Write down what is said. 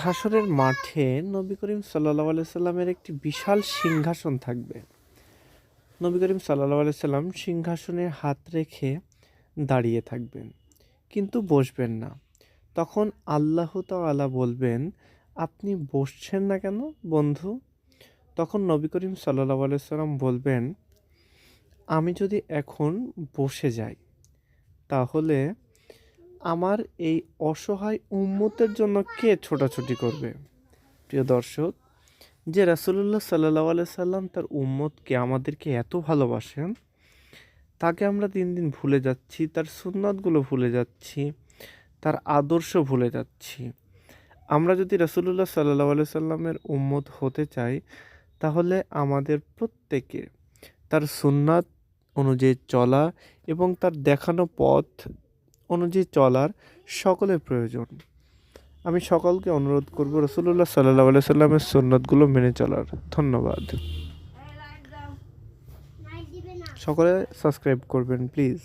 হাসরের মাঠে নবী করিম সাল্লাহ সাল্লামের একটি বিশাল সিংহাসন থাকবে। নবী করিম সাল্লাহ সাল্লাম সিংহাসনে হাত রেখে দাঁড়িয়ে থাকবেন, কিন্তু বসবেন না। তখন আল্লাহ তাআলা বলবেন, আপনি বসছেন না কেন, বন্ধু? তখন নবী করিম সাল্লাহ সাল্লাম বলবেন, আমি যদি এখন বসে যাই, তাহলে আমার এই অসহায় উম্মতের জন্য কে ছোটাছুটি করবে? প্রিয় দর্শক, যে রাসুলুল্লাহ সাল্লাহ সাল্লাম তার উম্মতকে আমাদেরকে এত ভালোবাসেন, তাকে আমরা দিন দিন ভুলে যাচ্ছি, তার সুন্নাতগুলো ভুলে যাচ্ছি, তার আদর্শ ভুলে যাচ্ছি। আমরা যদি রাসুলুল্লাহ সাল্লাহ সাল্লামের উম্মত হতে চাই, তাহলে আমাদের প্রত্যেকে তার সুন্নাত অনুযায়ী চলা এবং তার দেখানো পথ অনুযায়ী চলার সকলের প্রয়োজন। আমি সকলকে অনুরোধ করব রসুল্লাহ সাল্লাহ সাল্লামের সন্ন্যতগুলো মেনে চলার। ধন্যবাদ। সকলে সাবস্ক্রাইব করবেন প্লিজ।